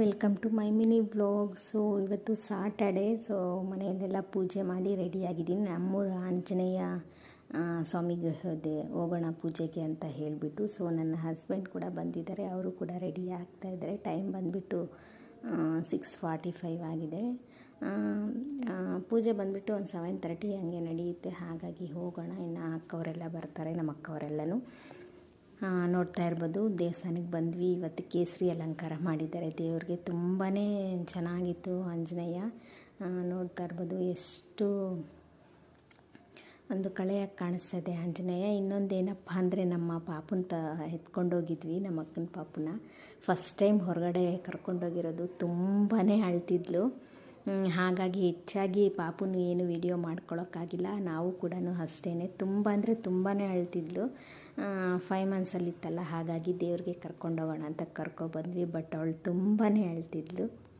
Welcome to my mini vlog so ಇವತ್ತು Saturday so ಮನೆಯಲ್ಲೆಲ್ಲ ಪೂಜೆ ಮಾಡಿ ರೆಡಿಯಾಗಿದ್ದೀನಿ ನಮ್ಮೂರ ಆಂಜನೇಯ ಸ್ವಾಮಿಗೆ ಹೋದೆ ಹೋಗೋಣ ಪೂಜೆಗೆ ಅಂತ ಹೇಳಿಬಿಟ್ಟು ಸೊ ನನ್ನ ಹಸ್ಬೆಂಡ್ ಕೂಡ ಬಂದಿದ್ದಾರೆ. ಅವರು ಕೂಡ ರೆಡಿ ಆಗ್ತಾ ಇದ್ದಾರೆ. ಟೈಮ್ ಬಂದುಬಿಟ್ಟು ಸಿಕ್ಸ್ ಫಾರ್ಟಿ ಫೈವ್ ಆಗಿದೆ. ಪೂಜೆ ಬಂದುಬಿಟ್ಟು ಒಂದು ಸೆವೆನ್ ತರ್ಟಿ ಹಂಗೆ ನಡೆಯುತ್ತೆ. ಹಾಗಾಗಿ ಹೋಗೋಣ. ಇನ್ನು ಅಕ್ಕವರೆಲ್ಲ ಬರ್ತಾರೆ ನಮ್ಮ ಅಕ್ಕವರೆಲ್ಲನೂ ನೋಡ್ತಾ ಇರ್ಬೋದು. ದೇವಸ್ಥಾನಕ್ಕೆ ಬಂದ್ವಿ. ಇವತ್ತು ಕೇಸರಿ ಅಲಂಕಾರ ಮಾಡಿದ್ದಾರೆ. ದೇವ್ರಿಗೆ ತುಂಬಾ ಚೆನ್ನಾಗಿತ್ತು ಆಂಜನೇಯ. ನೋಡ್ತಾ ಇರ್ಬೋದು. ಎಷ್ಟು ಒಂದು ಕಳೆಯಾಗಿ ಕಾಣಿಸ್ತದೆ ಆಂಜನೇಯ. ಇನ್ನೊಂದೇನಪ್ಪ ಅಂದರೆ ನಮ್ಮ ಪಾಪುನ ತ ಎತ್ಕೊಂಡೋಗಿದ್ವಿ ನಮ್ಮ ಅಕ್ಕನ ಪಾಪುನ ಫಸ್ಟ್ ಟೈಮ್ ಹೊರಗಡೆ ಕರ್ಕೊಂಡೋಗಿರೋದು ತುಂಬಾ ಅಳ್ತಿದ್ಲು. ಹಾಗಾಗಿ ಹೆಚ್ಚಾಗಿ ಪಾಪುನು ಏನು ವಿಡಿಯೋ ಮಾಡ್ಕೊಳ್ಳೋಕ್ಕಾಗಿಲ್ಲ ನಾವು ಕೂಡ ಅಷ್ಟೇ ತುಂಬ ಅಂದರೆ ತುಂಬಾ ಅಳ್ತಿದ್ಲು. ಫೈವ್ ಮಂತ್ಸಲ್ಲಿತ್ತಲ್ಲ ಹಾಗಾಗಿ ದೇವ್ರಿಗೆ ಕರ್ಕೊಂಡೋಗೋಣ ಅಂತ ಕರ್ಕೊಬಂದ್ವಿ ಬಟ್ ಅವಳು ತುಂಬಾ ಅಳ್ತಿದ್ಲು